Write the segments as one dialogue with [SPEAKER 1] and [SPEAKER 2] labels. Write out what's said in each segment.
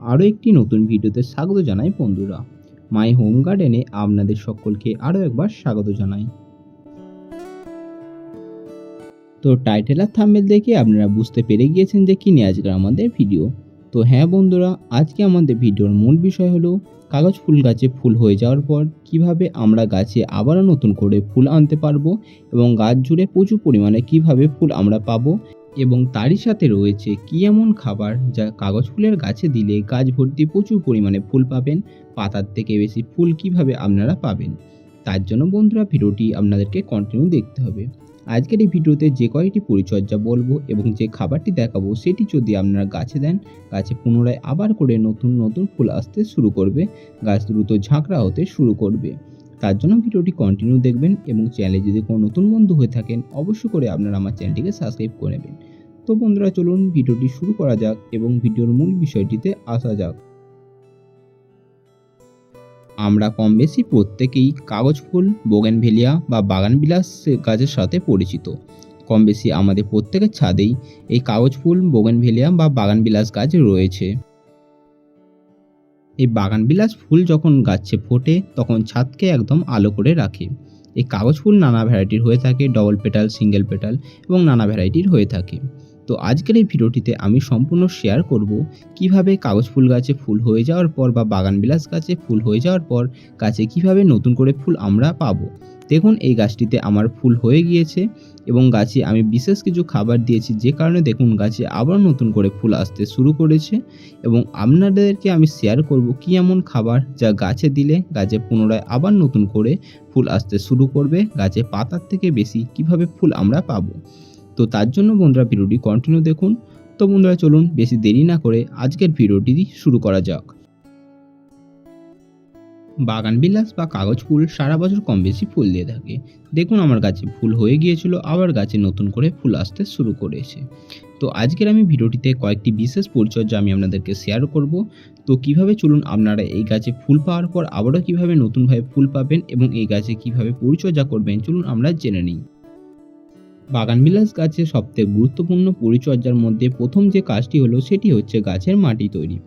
[SPEAKER 1] আরও একটি নতুন ভিডিওতে স্বাগত জানাই বন্ধুরা। মাই হোম গার্ডেনে আপনাদের সকলকে আরও একবার স্বাগত জানাই। তো টাইটেল আর থাম্বেল দেখে আপনারা বুঝতে পেরে গিয়েছেন যে কী নিয়ে আজকে আমাদের ভিডিও তো হ্যাঁ বন্ধুরা, আজকে আমাদের ভিডিওর মূল বিষয় হলো, কাগজ ফুল গাছে ফুল হয়ে যাওয়ার পর কীভাবে আমরা গাছে আবারও নতুন করে ফুল আনতে পারব এবং গাছ জুড়ে প্রচুর পরিমাণে কীভাবে ফুল আমরা পাবো এবং তারই সাথে রয়েছে কি এমন খাবার যা কাগজ ফুলের গাছে দিলে গাছ ভর্তি প্রচুর পরিমাণে ফুল পাবেন? পাতার থেকে বেশি ফুল কীভাবে আপনারা পাবেন? তার জন্য বন্ধুরা ভিডিওটি আপনাদেরকে কন্টিনিউ দেখতে হবে। আজকের এই ভিডিওতে যে কয়েকটি পরিচর্যা বলব এবং যে খাবারটি দেখাবো সেটি যদি আপনারা গাছে দেন, গাছে পুনরায় আবার করে নতুন নতুন ফুল আসতে শুরু করবে, গাছ দ্রুত ঝাঁকড়া হতে শুরু করবে। তার জন্য ভিডিওটি কন্টিনিউ দেখবেন এবং চ্যানেলে যদি কোনো নতুন বন্ধু হয়ে থাকেন, অবশ্যই করে আপনারা আমার চ্যানেলটিকে সাবস্ক্রাইব করে নেবেন। তো বন্ধুরা, চলুন ভিডিওটি শুরু করা যাক এবং ভিডিওর মূল বিষয়টিতে আসা যাক। আমরা কম বেশি প্রত্যেকেই কাগজ, ফুল, বোগেনভেলিয়া বা বাগানবিলাস গাছের সাথে পরিচিত। কম বেশি আমাদের প্রত্যেকের ছাদেই এই কাগজ, ফুল, বোগেনভেলিয়া বা বাগানবিলাস গাছ রয়েছে। এই বাগানবিলাস ফুল যখন গাছে ফোটে, তখন ছাদকে একদম আলো করে রাখে। এই কাগজ, ফুল নানা ভ্যারাইটির হয়ে থাকে, ডবল পেটাল, সিঙ্গেল পেটাল এবং নানা ভ্যারাইটির হয়ে থাকে। তো আজকের এই ভিডিওটিতে আমি সম্পূর্ণ শেয়ার করব কীভাবে কাগজ ফুল গাছে ফুল হয়ে যাওয়ার পর বা বাগানবিলাস গাছে ফুল হয়ে যাওয়ার পর গাছে কীভাবে নতুন করে ফুল আমরা পাবো। দেখুন, এই গাছটিতে আমার ফুল হয়ে গিয়েছে এবং গাছে আমি বিশেষ কিছু খাবার দিয়েছি, যে কারণে দেখুন গাছে আবার নতুন করে ফুল আসতে শুরু করেছে এবং আপনাদেরকে আমি শেয়ার করব কি এমন খাবার যা গাছে দিলে গাছে পুনরায় আবার নতুন করে ফুল আসতে শুরু করবে, গাছে পাতার থেকে বেশি কীভাবে ফুল আমরা পাবো। তো তার জন্য বন্ধুরা ভিডিওটি কন্টিনিউ দেখুন। তো বন্ধুরা চলুন, বেশি দেরি না করে আজকের ভিডিওটি শুরু করা যাক। বাগান বিলাস বা কাগজ ফুল সারা বছর কম বেশি ফুল দিয়ে থাকে। দেখুন আমার গাছে ফুল হয়ে গিয়েছিল, আবার গাছে নতুন করে ফুল আসতে শুরু করেছে। তো আজকের আমি ভিডিওটিতে কয়েকটি বিশেষ পরিচর্যা আমি আপনাদেরকে শেয়ার করব। তো কীভাবে চলুন, আপনারা এই গাছে ফুল পাওয়ার পর আবারও কীভাবে নতুনভাবে ফুল পাবেন এবং এই গাছে কীভাবে পরিচর্যা করবেন, চলুন আমরা জেনে নিই। বাগানবিলাস গাছের সবথেকে গুরুত্বপূর্ণ পরিচর্যার মধ্যে প্রথম যে কাজটি হলো সেটি হচ্ছে গাছের মাটি তৈরি।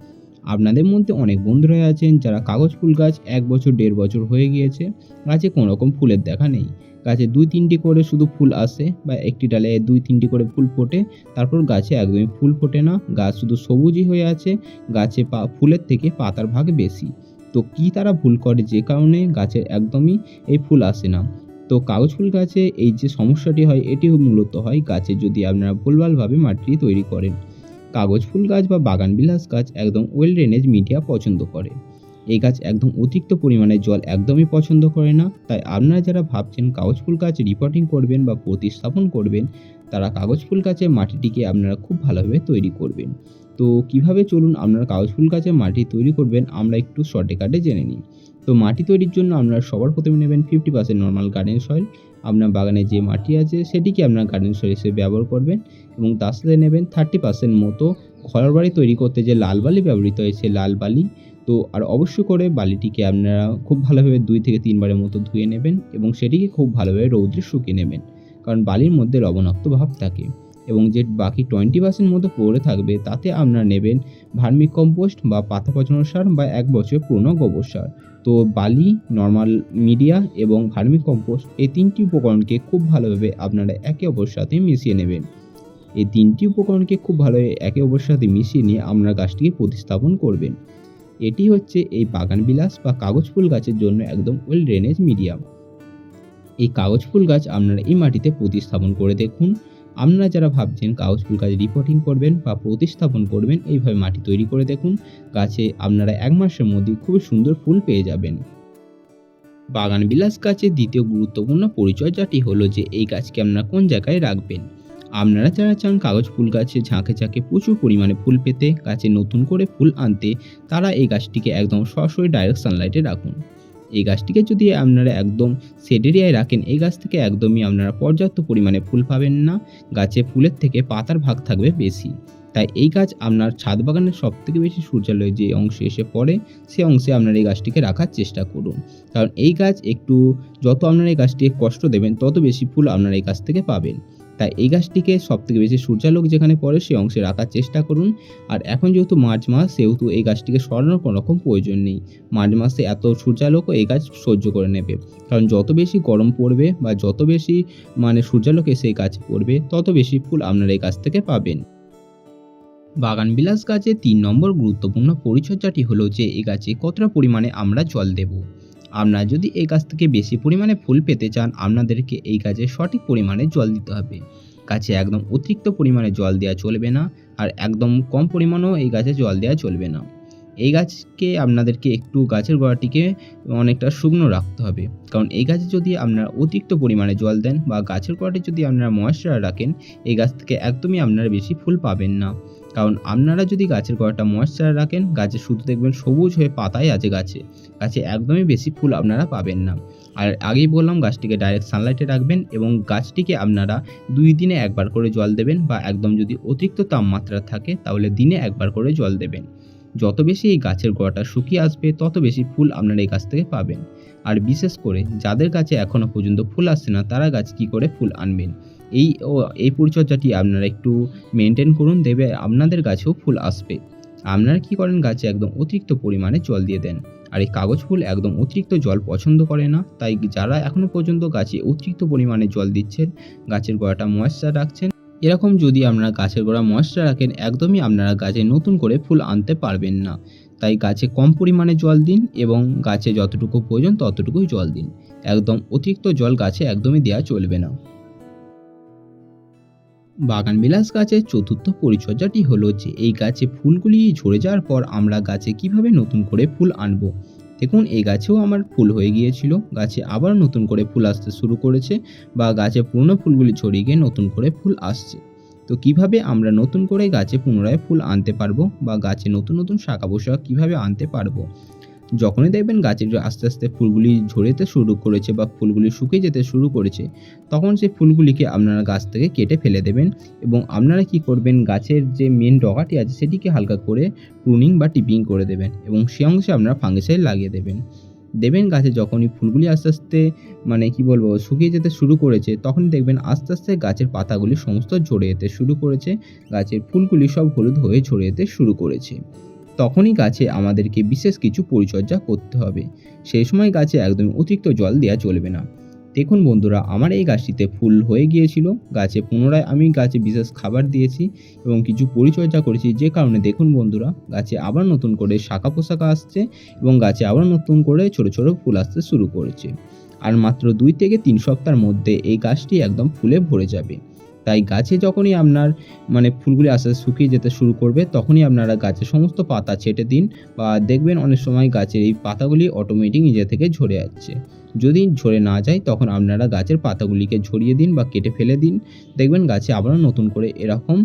[SPEAKER 1] আপনাদের মধ্যে অনেক বন্ধুরা আছেন যারা কাগজ ফুল গাছ এক বছর, দেড় বছর হয়ে গিয়েছে। গাছে কোনো রকম ফুলের দেখা নেই। গাছে দুই, তিনটি করে শুধু ফুল আসে বা একটি ডালে দুই, তিনটি করে ফুল ফোটে। তারপর গাছে একদমই ফুল ফোটে না। গাছ শুধু সবুজই হয়ে আছে। গাছে পা, ফুলের থেকে পাতার ভাগ বেশি। তো কি তারা ভুল করে যে কারণে গাছে একদমই এই ফুল আসে না? তো কাগজ ফুল গাছে এই যে সমস্যাটি হয় এটি মূলত হয় গাছে যদি আপনারা ভুলভালভাবে মাটি তৈরি করেন। কাগজ ফুল গাছ বা বাগান বিলাস গাছ একদম ওয়েল ড্রেনেজ মিডিয়া পছন্দ করে। এই গাছ একদম অতিরিক্ত পরিমাণে জল একদমই পছন্দ করে না। তাই আপনারা যারা ভাবছেন কাগজ ফুল গাছ রিপোর্টিং করবেন বা প্রতিস্থাপন করবেন, তারা কাগজ ফুল গাছের মাটিটিকে আপনারা খুব ভালোভাবে তৈরি করবেন। তো কীভাবে চলুন আপনারা কাগজ ফুল গাছের মাটি তৈরি করবেন, আমরা একটু শর্টে কাটে জেনে নিই। তো মাটি তৈরির জন্য আপনারা সবার প্রথমে নেবেন fifty percent normal garden soil আপনার বাগানে যে মাটি আছে, সেটিকে আপনার গার্ডেন সয়েল হিসেবে ব্যবহার করবেন এবং তার সাথে নেবেন থার্টি পার্সেন্ট মতো ঘর বাড়ি তৈরি করতে যে লাল বালি ব্যবহৃত হয়েছে লাল বালি। তো আর অবশ্য করে বালিটিকে আপনারা খুব ভালোভাবে দুই থেকে তিনবারের মতো ধুয়ে নেবেন এবং সেটিকে খুব ভালোভাবে রৌদ্রে শুকিয়ে নেবেন, কারণ বালির মধ্যে লবণাক্ত ভাব থাকে। এবং যে বাকি টোয়েন্টি পার্সেন্ট মতো পড়ে থাকবে, তাতে আপনারা নেবেন ভার্মিক কম্পোস্ট বা পাতা পচানোর সার বা এক বছর পুরনো গোবর সার। তো বালি, নর্মাল মিডিয়া এবং ভার্মিক কম্পোস্ট এই তিনটি উপকরণকে খুব ভালোভাবে আপনারা একে অপরের সাথে মিশিয়ে নেবেন। এই তিনটি উপকরণকে খুব ভালোভাবে একে অপরের সাথে মিশিয়ে নিয়ে আপনারা গাছটিকে প্রতিস্থাপন করবেন। এটি হচ্ছে এই বাগান বিলাস বা কাগজ ফুল গাছের জন্য একদম ওয়েল ড্রেনেজ মিডিয়াম এই কাগজ ফুল গাছ আপনারা এই মাটিতে প্রতিস্থাপন করে দেখুন। আপনারা যারা ভাবছেন কাগজ ফুল গাছ রিপোর্টিং করবেন বা প্রতিস্থাপন করবেন, এইভাবে মাটি তৈরি করে দেখুন। গাছে আপনারা এক মাসের মধ্যে খুবই সুন্দর ফুল পেয়ে যাবেন। বাগান বিলাস গাছের দ্বিতীয় গুরুত্বপূর্ণ পরিচর্যাটি হলো যে, এই গাছকে আপনারা কোন জায়গায় রাখবেন? আপনারা যারা চান কাগজ ফুল গাছে ঝাঁকে ঝাঁকে প্রচুর পরিমাণে ফুল পেতে, গাছে নতুন করে ফুল আনতে, তারা এই গাছটিকে একদম সরাসরি ডাইরেক্ট সানলাইটে রাখুন। এই গাছটিকে যদি আপনারা একদম শেড এরিয়ায় রাখেন, এই গাছ থেকে একদমই আপনারা পর্যাপ্ত পরিমাণে ফুল পাবেন না। গাছে ফুলের থেকে পাতার ভাগ থাকবে বেশি। তাই এই গাছ আপনার ছাদ বাগানের সব থেকে বেশি সূর্যালোয় যে অংশে এসে পড়ে, সে অংশে আপনার এই গাছটিকে রাখার চেষ্টা করুন। কারণ এই গাছ একটু যত আপনারা এই গাছটিকে কষ্ট দেবেন, তত বেশি ফুল আপনারা এই গাছ থেকে পাবেন। তাই এই গাছটিকে সবথেকে বেশি সূর্যালোক যেখানে পড়ে সেই অংশে রাখার চেষ্টা করুন। আর এখন যেহেতু মার্চ মাস, সেহেতু এই গাছটিকে সরানোর কোনো রকম প্রয়োজন নেই। মার্চ মাসে এত সূর্যালোকও এই গাছ সহ্য করে নেবে। কারণ যত বেশি গরম পড়বে বা যত বেশি মানে সূর্যালোক এসে এই গাছে পড়বে, তত বেশি ফুল আপনারা এই গাছ থেকে পাবেন। বাগান বিলাস গাছে তিন নম্বর গুরুত্বপূর্ণ পরিচর্যাটি হলো যে, এই গাছে কতটা পরিমাণে আমরা জল দেব। আপনারা যদি এই গাছ থেকে বেশি পরিমাণে ফুল পেতে চান, আপনাদেরকে এই গাছে সঠিক পরিমাণে জল দিতে হবে। গাছে একদম অতিরিক্ত পরিমাণে জল দেওয়া চলবে না আর একদম কম পরিমাণেও এই গাছে জল দেওয়া চলবে না। এই গাছকে আপনাদেরকে একটু গাছের গোড়াটিকে অনেকটা শুকনো রাখতে হবে। কারণ এই গাছে যদি আপনারা অতিরিক্ত পরিমাণে জল দেন বা গাছের গোড়াটি যদি আপনারা ময়েশ্চার রাখেন, এই গাছ থেকে একদমই আপনারা বেশি ফুল পাবেন না। কারণ আপনারা যদি গাছের গোড়াটা ময়েশ্চার রাখেন, গাছে শুধু দেখবেন সবুজ হয়ে পাতাই আছে গাছে। গাছে একদমই বেশি ফুল আপনারা পাবেন না। আর আগেই বললাম, গাছটিকে ডাইরেক্ট সানলাইটে রাখবেন এবং গাছটিকে আপনারা দুই দিনে একবার করে জল দেবেন বা একদম যদি অতিরিক্ত তাপমাত্রা থাকে, তাহলে দিনে একবার করে জল দেবেন। যত বেশি এই গাছের গোড়াটা শুকিয়ে আসবে, তত বেশি ফুল আপনারা এই গাছ থেকে পাবেন। আর বিশেষ করে যাদের কাছে এখনও পর্যন্ত ফুল আসছে না, তারা গাছ কি করে ফুল আনবেন? এই এই পরিচর্যাটি আপনারা একটু মেনটেন করুন দেবে আপনাদের গাছেও ফুল আসবে। আপনারা কি করেন, গাছে একদম অতিরিক্ত পরিমাণে জল দিয়ে দেন। আর এই কাগজ ফুল একদম অতিরিক্ত জল পছন্দ করে না, তাই যারা এখনও পর্যন্ত গাছে অতিরিক্ত পরিমাণে জল দিচ্ছেন, গাছের গোড়াটা ময়েশ্চার রাখছেন, এরকম যদি আপনারা গাছের গোড়া ময়েশ্চার রাখেন, একদমই আপনারা গাছে নতুন করে ফুল আনতে পারবেন না। তাই গাছে কম পরিমাণে জল দিন এবং গাছে যতটুকু প্রয়োজন ততটুকুই জল দিন। একদম অতিরিক্ত জল গাছে একদমই দেওয়া চলবে না। বাগান বিলাস গাছের চতুর্থ পরিচর্যাটি হলো যে এই গাছে ফুলগুলি ঝরে যাওয়ার পর আমরা গাছে কীভাবে নতুন করে ফুল আনব? দেখুন, এই গাছেও আমার ফুল হয়ে গিয়েছিল। গাছে আবার নতুন করে ফুল আসতে শুরু করেছে বা গাছে পুরনো ফুলগুলি ছড়িয়ে গিয়ে নতুন করে ফুল আসছে। তো কীভাবে আমরা নতুন করে গাছে পুনরায় ফুল আনতে পারব বা গাছে নতুন নতুন শাখা পোশাক কীভাবে আনতে পারব? যখনই দেখবেন গাছের আস্তে আস্তে ফুলগুলি ঝরেতে শুরু করেছে বা ফুলগুলি শুকিয়ে যেতে শুরু করেছে, তখন সেই ফুলগুলিকে আপনারা গাছ থেকে কেটে ফেলে দেবেন এবং আপনারা কি করবেন, গাছের যে মেন ডগাটি আছে সেটিকে হালকা করে প্রুনিং বা টিপিং করে দেবেন এবং সে অংশে আপনারা ফাঙ্গিসাইড লাগিয়ে দেবেন। দেবেন গাছে যখনই ফুলগুলি আস্তে আস্তে মানে কি বলব, শুকিয়ে যেতে শুরু করেছে তখন দেখবেন আস্তে আস্তে গাছের পাতাগুলি সমস্ত ঝরে যেতে শুরু করেছে, গাছের ফুলগুলি সব হলুদ হয়ে ঝরে যেতে শুরু করেছে। তখনই গাছে আমাদেরকে বিশেষ কিছু পরিচর্যা করতে হবে। সেই সময় গাছে একদম অতিরিক্ত জল দেওয়া চলবে না। দেখুন বন্ধুরা, আমার এই গাছটিতে ফুল হয়ে গিয়েছিল। গাছে পুনরায় আমি গাছে বিশেষ খাবার দিয়েছি এবং কিছু পরিচর্যা করেছি। যে কারণে দেখুন বন্ধুরা, গাছে আবার নতুন করে শাখা পোশাকা আসছে এবং গাছে আবার নতুন করে ছোট ছোট ফুল আসতে শুরু করেছে। আর মাত্র দুই থেকে তিন সপ্তাহের মধ্যে এই গাছটি একদম ফুলে ভরে যাবে। তাই গাছে যখনই আপনার মানে ফুলগুলি আস্তে আস্তে শুকিয়ে যেতে শুরু করবে, তখনই আপনারা গাছের সমস্ত পাতা ছেটে দিন বা দেখবেন অনেক সময় গাছের এই পাতাগুলি অটোমেটিক নিজে থেকে ঝরে যাচ্ছে। যদি ঝরে না যায়, তখন আপনারা গাছের পাতাগুলিকে ঝরিয়ে দিন বা কেটে ফেলে দিন। দেখবেন গাছে আবারও নতুন করে এরকম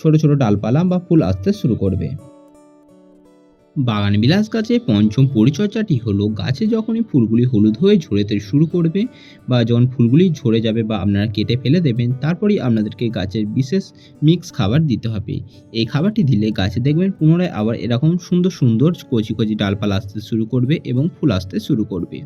[SPEAKER 1] ছোট ছোট ডালপালা বা ফুল আসতে শুরু করবে। বাগান বিলাস গাছে পঞ্চম পরিচর্যাটি হলো, গাছে যখনই ফুলগুলি হলুদ হয়ে ঝরেতে শুরু করবে বা যখন ফুলগুলি ঝরে যাবে বা আপনারা কেটে ফেলে দেবেন, তারপরেই আপনাদেরকে গাছের বিশেষ মিক্স খাবার দিতে হবে। এই খাবারটি দিলে গাছে দেখবেন পুনরায় আবার এরকম সুন্দর সুন্দর কচি কচি ডালপালা আসতে শুরু করবে এবং ফুল আসতে শুরু করবে।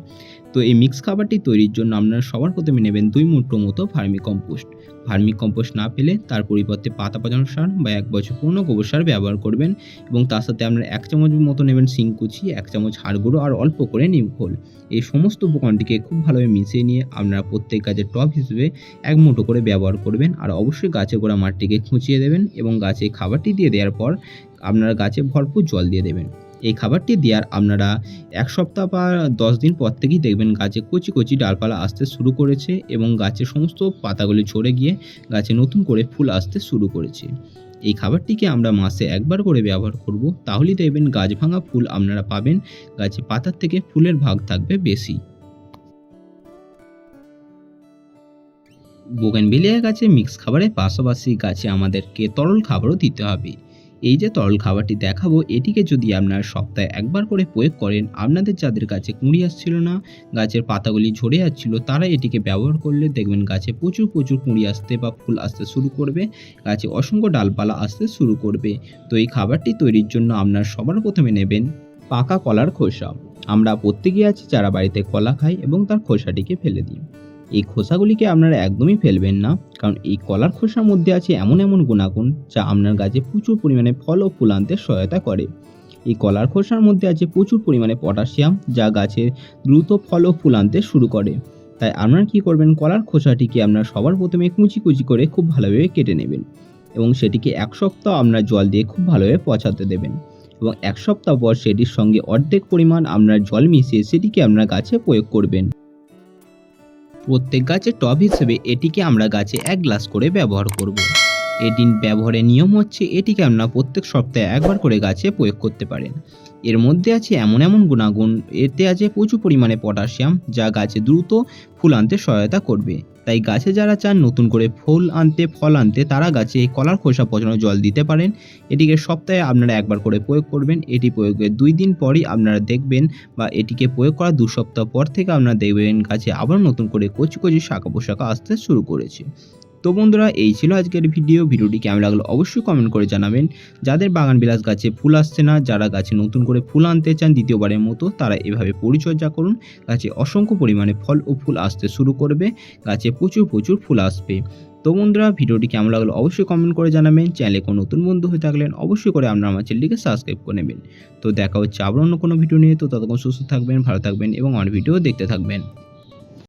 [SPEAKER 1] তো এই মিক্স খাবারটি তৈরির জন্য আপনারা সবার প্রথমে নেবেন দুই মুঠো মতো ভার্মি কম্পোস্ট ভার্মি কম্পোস্ট না পেলে তার পরিবর্তে পাতা পচানো সার বা এক বছর পুরনো গোবর সার ব্যবহার করবেন এবং তার সাথে আপনারা এক চামচ মতো নেবেন শিংকুচি এক চামচ হাড় গুঁড়ো আর অল্প করে নিম খোল। এই সমস্ত উপকরণটিকে খুব ভালোভাবে মিশিয়ে নিয়ে আপনারা প্রত্যেক গাছের টপ হিসেবে এক মুঠো করে ব্যবহার করবেন আর অবশ্যই গাছে গোড়া মাটিকে খুঁচিয়ে দেবেন এবং গাছে খাবারটি দিয়ে দেওয়ার পর আপনারা গাছে ভরপুর জল দিয়ে দেবেন। এই খাবারটি দেওয়ার আপনারা এক সপ্তাহ বা দশ দিন পর থেকেই দেখবেন গাছে কচি কচি ডালপালা আসতে শুরু করেছে এবং গাছের সমস্ত পাতাগুলি ঝরে গিয়ে গাছে নতুন করে ফুল আসতে শুরু করেছে। এই খাবারটিকে আমরা মাসে একবার করে ব্যবহার করব। তাহলেই দেখবেন গাছ ভাঙা ফুল আপনারা পাবেন, গাছে পাতার থেকে ফুলের ভাগ থাকবে বেশি। বোগেনভেলিয়া গাছে মিক্স খাবারের পাশাপাশি গাছে আমাদেরকে তরল খাবারও দিতে হবে। এই যে তরল খাবারটি দেখাবো, এটিকে যদি আপনার সপ্তাহে একবার করে প্রয়োগ করেন, আপনাদের যাদের গাছে কুঁড়ি আসছিল না, গাছের পাতাগুলি ঝরে যাচ্ছিল, তারা এটিকে ব্যবহার করলে দেখবেন গাছে প্রচুর প্রচুর কুঁড়ি আসতে বা ফুল আসতে শুরু করবে, গাছে অসংখ্য ডালপালা আসতে শুরু করবে। তো এই খাবারটি তৈরির জন্য আপনার সবার প্রথমে নেবেন পাকা কলার খোসা। আমরা প্রত্যেকেই আছি যারা বাড়িতে কলা খাই এবং তার খোসাটিকে ফেলে দিই। এই খোসাগুলিকে আপনারা একদমই ফেলবেন না, কারণ এই কলার খোসার মধ্যে আছে এমন এমন গুণাগুণ যা আপনার গাছে প্রচুর পরিমাণে ফল ও ফুল আনতে সহায়তা করে। এই কলার খোসার মধ্যে আছে প্রচুর পরিমাণে পটাশিয়াম যা গাছের দ্রুত ফল ও ফুল আনতে শুরু করে। তাই আপনারা কী করবেন, কলার খোসাটিকে আপনারা সবার প্রথমে কুচি কুচি করে খুব ভালোভাবে কেটে নেবেন এবং সেটিকে এক সপ্তাহ আপনার জল দিয়ে খুব ভালোভাবে পচাতে দেবেন এবং এক সপ্তাহ পর সেটির সঙ্গে অর্ধেক পরিমাণ আপনার জল মিশিয়ে সেটিকে আপনার গাছে প্রয়োগ করবেন। প্রত্যেক গাছের টব হিসেবে এটিকে আমরা গাছে এক গ্লাস করে ব্যবহার করব। এটির ব্যবহারের নিয়ম হচ্ছে এটিকে আপনারা প্রত্যেক সপ্তাহে একবার করে গাছে প্রয়োগ করতে পারেন এর মধ্যে আছে এমন এমন গুণাগুণ, এতে আছে প্রচুর পরিমাণে পটাশিয়াম, যা গাছে দ্রুত ফুল আনতে সহায়তা করবে তাই গাছে যারা চান নতুন করে ফুল আনতে, ফল আনতে, তারা গাছে এই কলার খোসা পচানো জল দিতে পারেন। এটিকে সপ্তাহে আপনারা একবার করে প্রয়োগ করবেন। এটি প্রয়োগের দুই দিন পরই আপনারা দেখবেন বা এটিকে প্রয়োগ করা দু সপ্তাহ পর থেকে আপনারা দেখবেন গাছে আবার নতুন করে কচি কচি শাখা পোশাকা আসতে শুরু করেছে। তো বন্ধুরা, এই ছিল আজকের ভিডিও ভিডিওটি কেমন লাগল অবশ্যই কমেন্ট করে জানাবেন। যাদের বাগান বিলাস গাছে ফুল আসছে না, যারা গাছে নতুন করে ফুল আনতে চান দ্বিতীয়বারের মতো, তারা এভাবে পরিচর্যা করুন। গাছে অসংখ্য পরিমাণে ফল ও ফুল আসতে শুরু করবে। গাছে প্রচুর প্রচুর ফুল আসবে। তো বন্ধুরা ভিডিওটি কেমন লাগল অবশ্যই কমেন্ট করে জানাবেন। চ্যানেলে কোনো নতুন বন্ধু হয়ে থাকলেন, অবশ্যই করে আপনারা আমার চ্যানেলটিকে সাবস্ক্রাইব করে নেবেন। তো দেখা হচ্ছে আবার অন্য কোনো ভিডিও নিয়ে। তো ততক্ষণ সুস্থ থাকবেন, ভালো থাকবেন এবং আমার ভিডিও দেখতে থাকবেন।